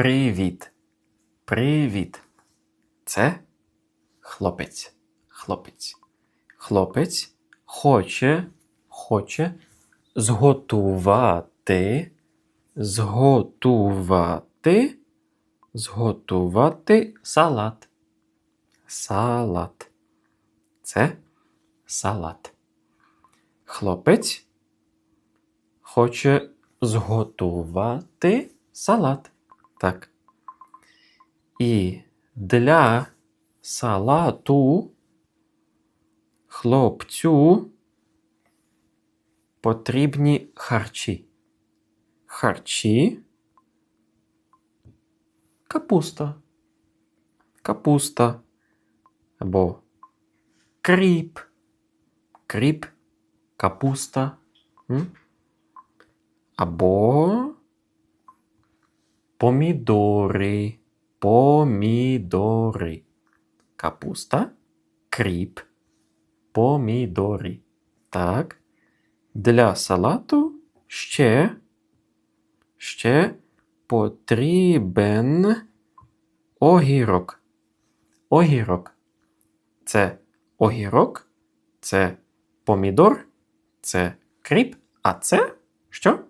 Привіт. Привіт. Це хлопець. Хлопець. Хлопець хоче, хоче зготувати, зготувати, зготувати салат. Салат. Це салат. Хлопець хоче зготувати салат. Так. І для салату хлопцю потрібні харчі. Харчі. Капуста. Капуста. Або кріп. Кріп. Капуста. М? Або помідори. Помідори. Капуста. Кріп. Помідори. Так. Для салату ще, ще потрібен огірок. Огірок. Це огірок, це помідор, це кріп, а це що?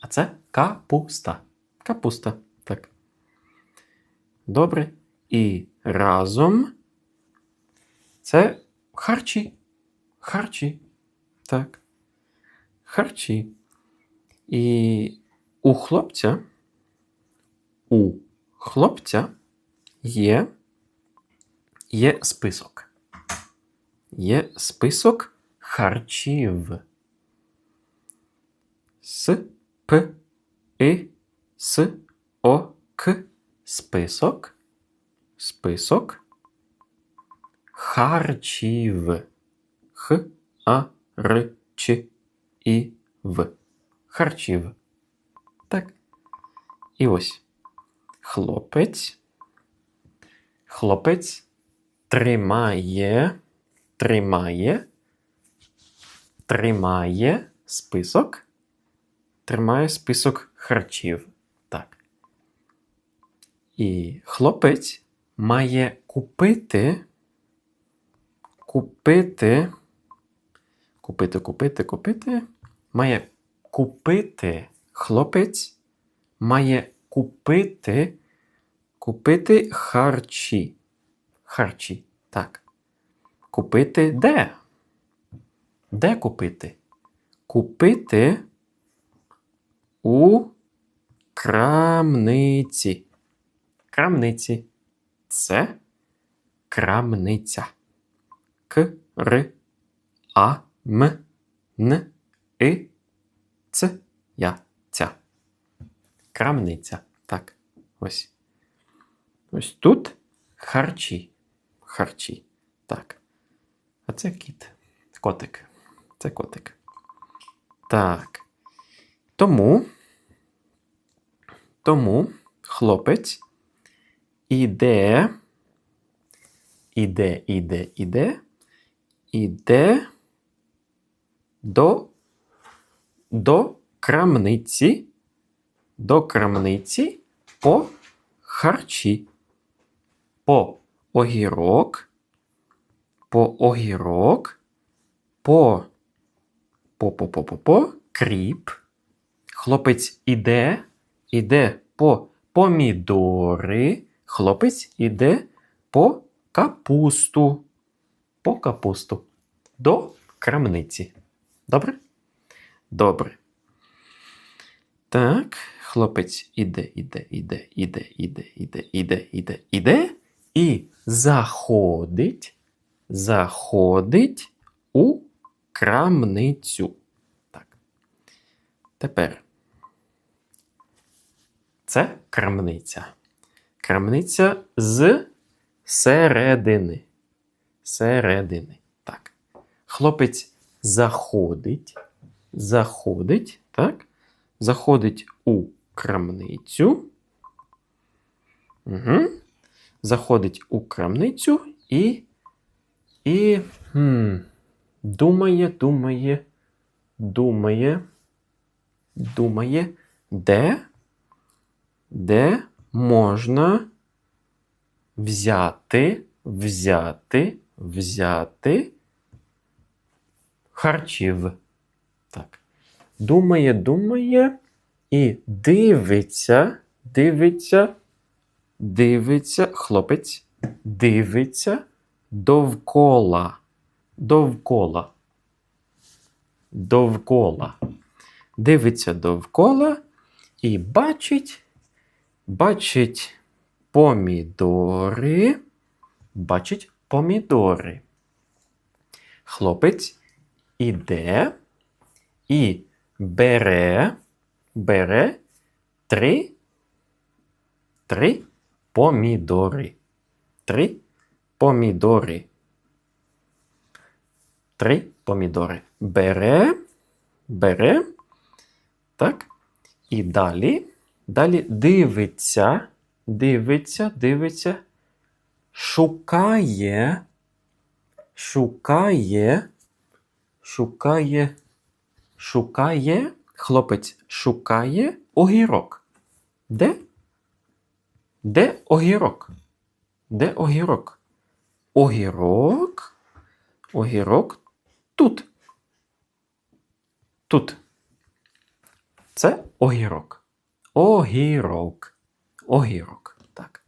А це капуста. Капуста. Так. Добре. І разом це харчі. Харчі. Так. Харчі. І у хлопця, у хлопця є, є список. Є список харчів. С, П, И, С, О, К. Список. Список харчів. Х, А, Р, Ч, І, В. Харчів. Так. І ось. Хлопець. Хлопець тримає, тримає, тримає список. Тримає список харчів. І хлопець має купити, купити, купити, купити, купити, має купити, хлопець має купити, купити харчі. Харчі. Так. Купити де? Де купити? Купити у крамниці. Крамниці. Це крамниця. К, Р, А, М, Н, И, Ц, Я, Ця. Крамниця. Так. Ось. Ось тут харчі. Харчі. Так. А це кіт. Котик. Це котик. Так. Тому. Тому хлопець іде. Іде, іде, іде. Іде до, до крамниці. До крамниці по харчі. По огірок. По огірок. По по, по, по, по, по кріп. Хлопець іде, іде по помідори. Хлопець іде по капусту. По капусту. До крамниці. Добре? Добре. Так, хлопець іде, іде, іде, іде, іде, іде, іде, іде, іде. І заходить, заходить у крамницю. Так. Тепер. Це крамниця. Крамниця з середини. Середини. Так. Хлопець заходить. Заходить. Так. Заходить у крамницю. Угу. Заходить у крамницю і. І. Хм, думає, думає, думає, думає, де, де можна взяти, взяти, взяти харчів. Так. Думає, думає і дивиться, дивиться, дивиться, хлопець, дивиться довкола. Довкола. Довкола. Дивиться довкола і бачить, бачить помідори. Бачить помідори. Хлопець іде і бере, бере три, три помідори. Три помідори. Три помідори. Бере, бере, так. І далі, далі дивиться, дивиться, дивиться, шукає, шукає, шукає, шукає, хлопець шукає огірок. Де? Де огірок? Де огірок? Огірок. Огірок тут. Тут. Це огірок. Огірок. Огірок. Так.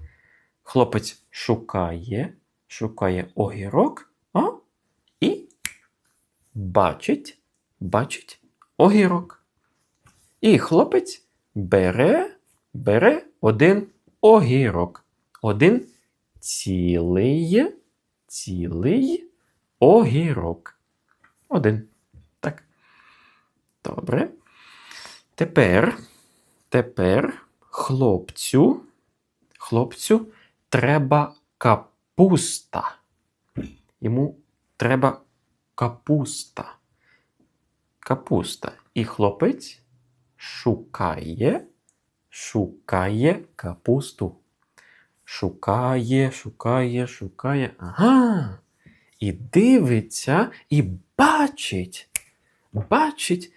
Хлопець шукає, шукає огірок, а? і бачить, бачить огірок. І хлопець бере, бере один огірок. Один цілий, цілий огірок. Один. Так. Добре. Тепер, тепер хлопцю, хлопцю треба капуста. Йому треба капуста. Капуста. І хлопець шукає, шукає капусту. Шукає, шукає, шукає. Ага. І дивиться, і бачить. Бачить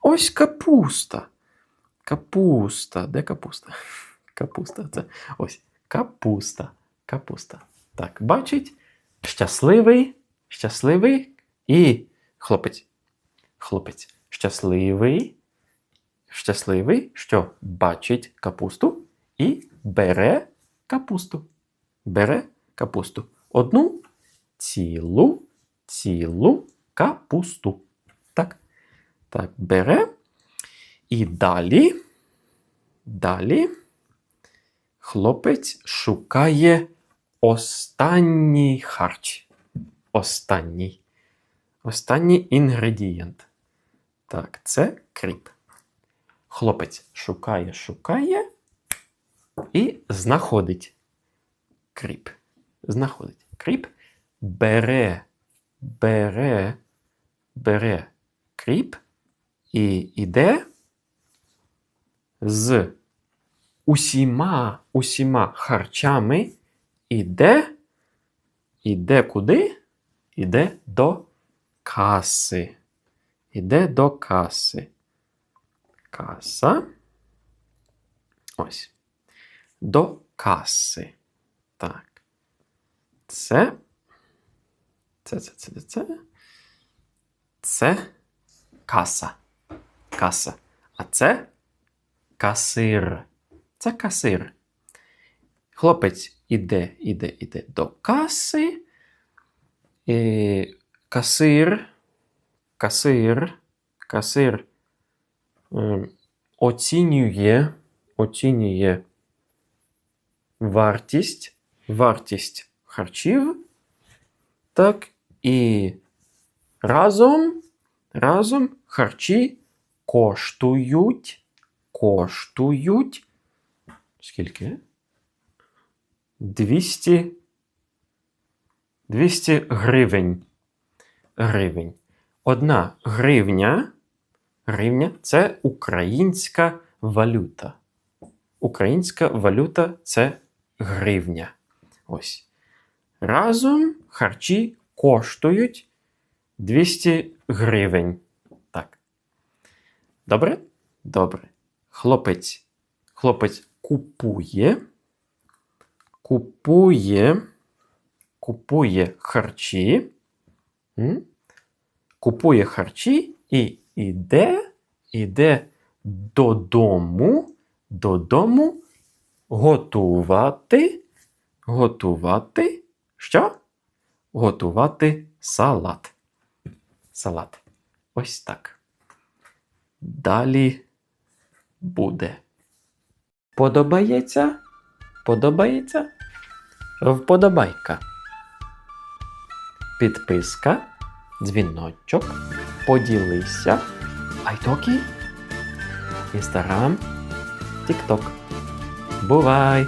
ось капуста. Капуста. Де капуста? Капуста. Це ось капуста. Капуста. Так, бачить. Щасливий, щасливий і хлопець. Хлопець щасливий. Щасливий, що бачить капусту і бере капусту. Бере капусту. Одну цілу, цілу капусту. Так. Так, бере. І далі, далі хлопець шукає останній харч. Останній. Останній інгредієнт. Так, це кріп. Хлопець шукає, шукає і знаходить кріп. Знаходить кріп, бере, бере, бере кріп і йде з усіма, усіма харчами іде, іде куди? Іде до каси. Іде до каси. Каса. Ось. До каси. Так. Це. Це, це, це, це. Це каса. Каса. А це касир. Це касир. Хлопець іде, іде, іде до каси. І касир. Касир. Касир е, оцінює, оцінює вартість, вартість харчів. Так, і разом, разом харчі коштують, коштують. Скільки? 200 200 гривень. Гривень. Одна гривня. Гривня це українська валюта. Українська валюта це гривня. Ось. Разом харчі коштують 200 гривень. Так. Добре? Добре. Хлопець. Хлопець купує, купує, купує харчі, купує харчі і іде, іде додому, додому готувати, готувати, що? Готувати салат. Салат. Ось так. Далі буде. Подобається? Подобається? Вподобайка. Підписка, дзвіночок, поділися. айтоки, Інстаграм, Тікток. Бувай!